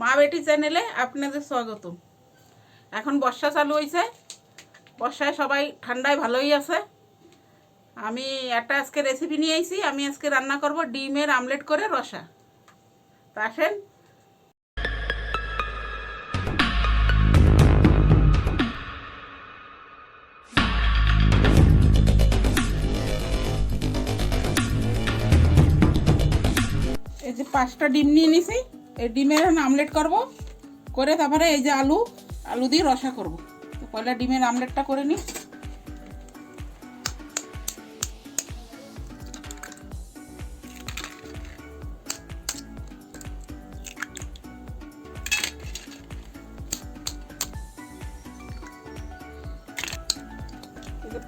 মা বেটি চ্যানেলে আপনাদের স্বাগত এখন বর্ষা চালু হয়েছে বর্ষায় সবাই ঠান্ডায় ভালোই আছে। আমি একটা আজকে রেসিপি নিয়ে আইছি। আমি আজকে রান্না করব ডিমের আমলেট করে রসা। তা আসেন। এই যে পাঁচটা ডিম নিয়ে নিছি। এই ডিমের আমলেট করব। করে তারপরে এই যে আলু আলু দিয়ে রসা করব। তো পয়লা ডিমের আমলেটটা করে নিই।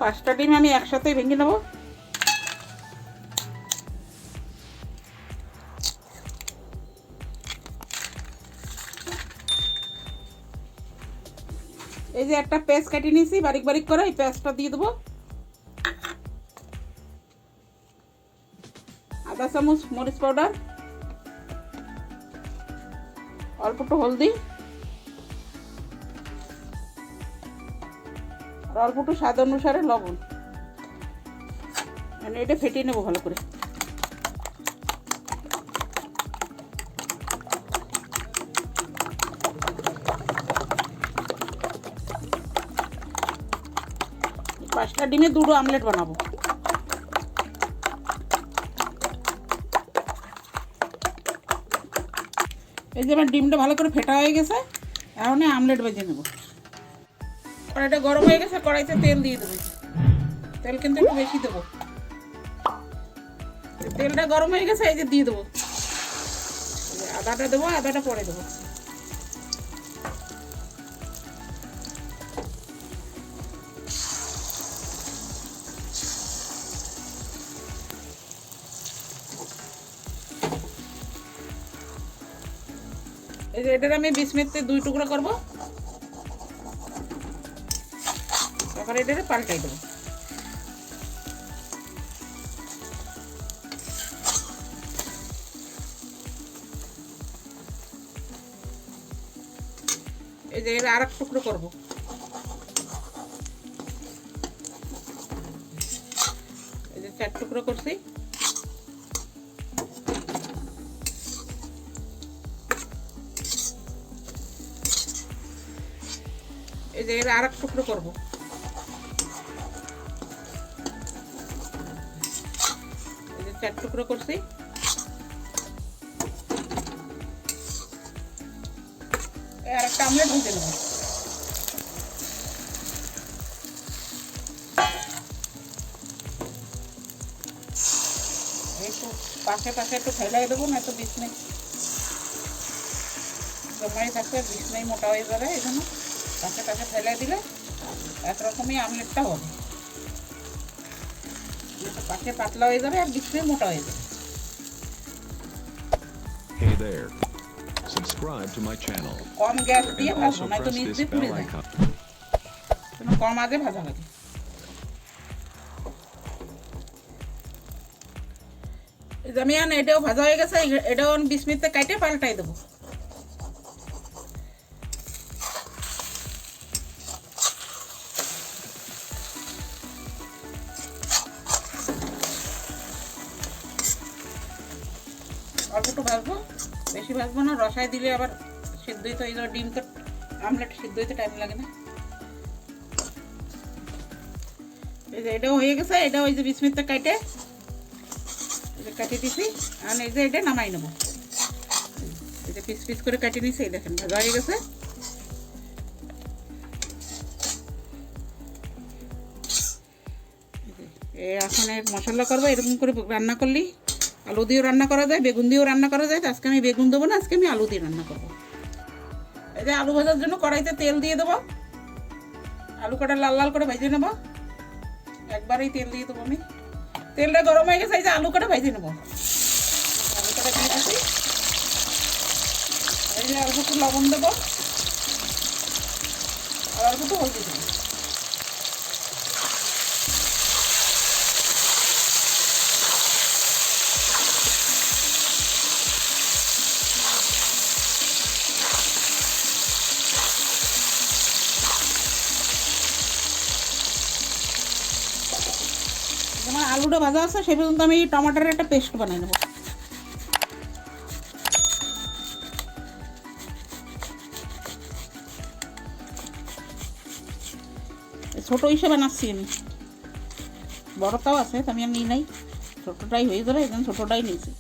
পাঁচটা ডিম আমি একসাথে ভেঙে নেব। এই যে একটা পেস্ট কেটে নিয়েছি, বারিক বারিক করে এই পেস্টটা দিয়ে দেবো। আধা চামচ, মরিচ পাউডার, অল্প একটু হলদি, আর অল্প একটু স্বাদ অনুসারে লবণ। মানে এটা ফেটিয়ে নেব ভালো করে। ডিমে দুটো আমলেট বানাবো। এই যে আমার ডিমটা ভালো করে ফেটা হয়ে গেছে, এখন আমলেট ভেজে নেব। কড়াইটা গরম হয়ে গেছে, কড়াইতে তেল দিয়ে দেবো। তেল কিন্তু একটু বেশি দেবো। তেলটা গরম হয়ে গেছে, এই যে দিয়ে দেবো। আদাটা দেবো, আদাটা পরে দেবো। এটার আমি বিশ মিনিটে দুই টুকরো করব। তারপরে এটাকে পাল্টাই দেবো। এই যে এটা আর এক টুকরো করব। এই যে চার টুকরো করছি। যে এর আর এক টুকরো করব। চার টুকরো করছি। আর একটা আমলেট ভেজে নেব। একটু পাশে পাশে একটু ফেলাই দেবো, না তো বিষ নেই। জমাই বিষ নেই, মোটা হয়ে যাবে জন্য। পাশে পাশে ফেলে দিলে একরকমই আমলেটটা হবে। পাশে পাতলা হয়ে যাবে আর বিছনে মোটা হয়ে যাবে। Hey there. Subscribe to my channel. কম গ্যাস দিয়ে ভাজবো না তো নিচ পুড়ে যায়. কোনো কম আগে ভাজা লাগে আমি এটাও ভাজা হয়ে গেছে এটাও আমি বিশ মিনিটে কাটে পাল্টাই দেবো। একটু ভাজবো, বেশি ভাজবো না, রসায় দিলে আবার সিদ্ধ তো এই জন্য ডিম তো আমলেট সিদ্ধ হইতে টাইম লাগে না। এই যে এটাও হয়ে গেছে এটা ওই যে বিশ মিনিটটা কাটে কাটিয়ে দিছি, আর এই যে এটা নামাই নেব। এই যে পিস পিস করে কাটিয়ে নিছি, এই দেখেন, ভাজা হয়ে গেছে। এখন মশলা করব, এরকম করে রান্না করলি। আলু দিয়েও রান্না করা যায়, বেগুন দিয়েও রান্না করা যায় আজকে আমি বেগুন দেবো না, আজকে আমি আলু দিয়ে রান্না করব। এই যে আলু ভাজার জন্য কড়াইতে তেল দিয়ে দেবো। আলু কটা লাল লাল করে ভেজে নেব। একবারেই তেল দিয়ে দেবো আমি। তেলটা গরম হয়ে গেছে, এই যে আলু কটা ভেজে নেব। আলু কটা দিয়ে দিচ্ছি এই অল্প একটু লবণ দেবো। আর অল্প একটু হলদি দেবো। ভাজা আছে, সেই পর্যন্ত আমি টমাটারের একটা পেস্ট বানিয়ে নেব। ছোট হিসেবে নাচ্ছি আমি। বড়টাও আছে আমি আর নিই নাই। ছোটোটাই হয়ে যাবে একদম ছোটোটাই নিয়েছি।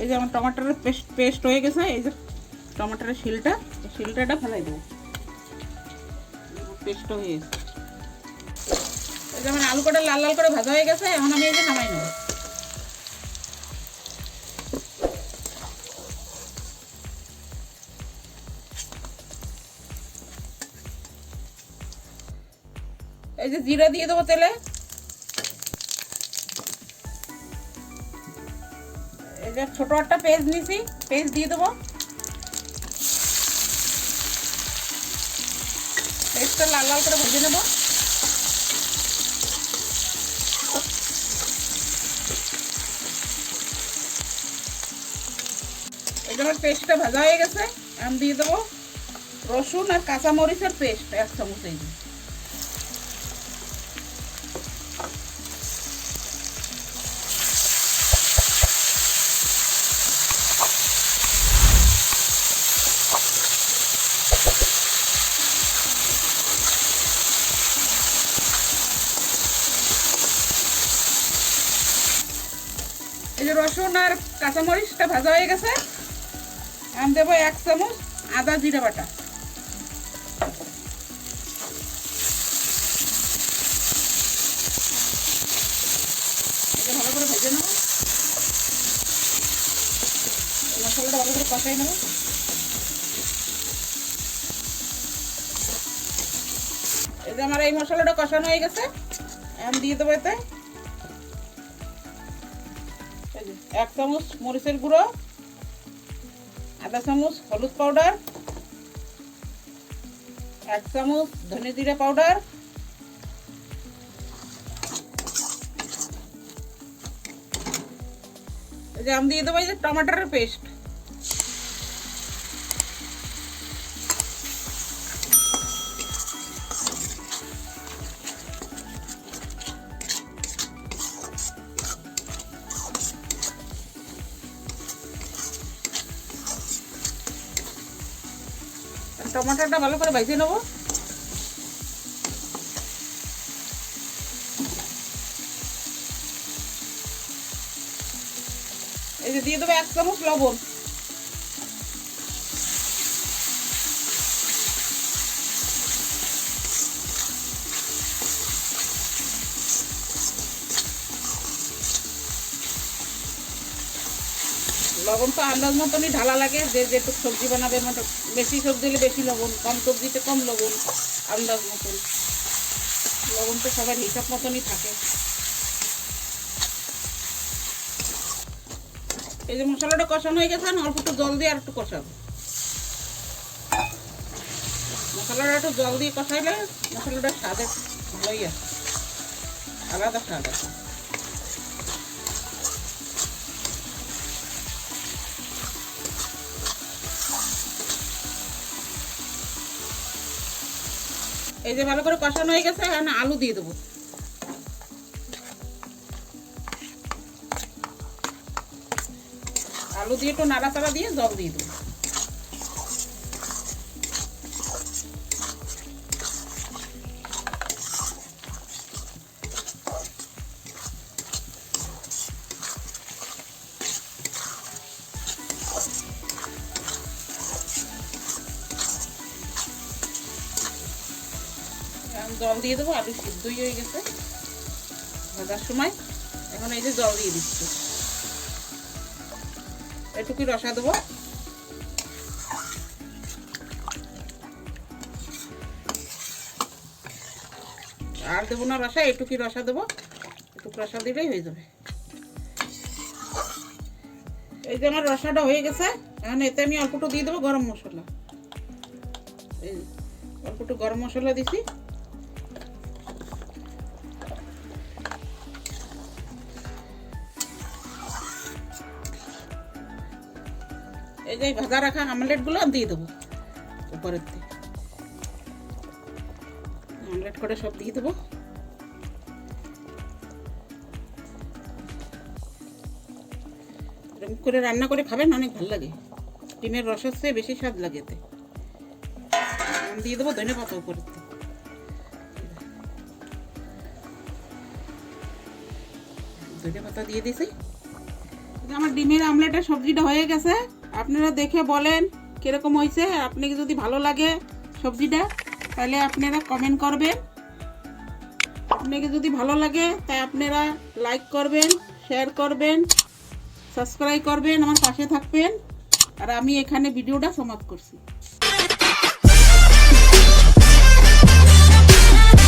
এই যে আমার টমাটারের পেস্ট পেস্ট হয়ে গেছে, এই যে টমাটারের শিলটা শিলটাটা ফেলাই দেবো। পেস্ট হয়ে গেছে। এই যে আমার আলু কটা লাল লাল করে ভাজা হয়ে গেছে, এখন আমি এই যে নামাই নেব। এই যে জিরা দিয়ে দেবো তেলে। এই ছোট একটা পেজ নিছি পেজ দিয়ে দেবো। পেজটা লাল লাল করে ভেজে নেব। আমার পেস্টটা ভাজা হয়ে গেছে, আমি দিয়ে দেবো। রসুন আর কাঁচা মরিচের পেস্ট, এক চামচ এই এই যে রসুন আর কাঁচামরিচটা ভাজা হয়ে গেছে। আমি দেবো এক চামচ আদা জিরা বাটা। ভালো করে ভেজে নেব। মশলাটা ভালো করে কষাই নেব। এই যে আমার এই মশলাটা কষানো হয়ে গেছে। আমি দিয়ে দেবো এতে এক চামচ মরিচের গুঁড়ো, আধা চামচ হলুদ পাউডার এক চামচ ধনে জিরা পাউডার যে আমি দিয়ে দেবো যে টমাটারের পেস্ট টমাটারটা ভালো করে ভাজে নেব। এই যে দিয়ে দেবো এক চামচ লবণ। লবণ তো আন্দাজ মতনই ঢালা লাগে, যে যেটুকু সবজি বানাবে মতো বেশি সবজি দিলে বেশি লবণ, কম সবজিতে কম লবণ, আন্দাজ মতন। লবণ তো সবার হিসাব মতনই থাকে। এই যে মশলাটা কষানো হয়ে গেছে অল্প একটু জল দিয়ে আর একটু কষাবো। মশলাটা একটু জল দিয়ে কষাইলে মশলাটা স্বাদে ভালোই আছে আলাদা স্বাদ আছে এই যে ভালো করে কষানো হয়ে গেছে, এখন আলু দিয়ে দেবো। আলু দিয়ে একটু নাড়াচাড়া দিয়ে জল দিয়ে দেবো। জল দিয়ে দেবো, আলু সিদ্ধই হয়ে গেছে। ভাজার সময় এখন এই যে জল দিয়ে দিচ্ছি। এটুকুই রসা দেবো। আর দেবো না রসা, এটুকুই রসা দেবো। একটু রসা দিলেই হয়ে যাবে। এই যে আমার রসাটা হয়ে গেছে, এখন এতে আমি অল্পটু দিয়ে দেবো গরম মশলা। এই অল্প গরম মশলা দিছি। যে ভাজা রাখা আমলেটগুলো দিয়ে দেবো উপরের থেকে আমলেট করে সব দিয়ে দেবো। এরকম করে রান্না করে খাবেন, অনেক ভালো লাগে। ডিমের রসের চেয়ে বেশি স্বাদ লাগে এতে। দিয়ে দেবো ধনে পাতা উপরে ধনে পাতা দিয়ে দিছি। আমার ডিমের আমলেটের সবজিটা হয়ে গেছে। আপনারা দেখে বলেন কীরকম হয়েছে আপনাকে যদি ভালো লাগে সবজিটা, তাহলে আপনারা কমেন্ট করবেন। আপনাকে যদি ভালো লাগে, তাই আপনারা লাইক করবেন শেয়ার করবেন সাবস্ক্রাইব করবেন, আমার পাশে থাকবেন। আর আমি এখানে ভিডিওটা সমাপ্ত করছি।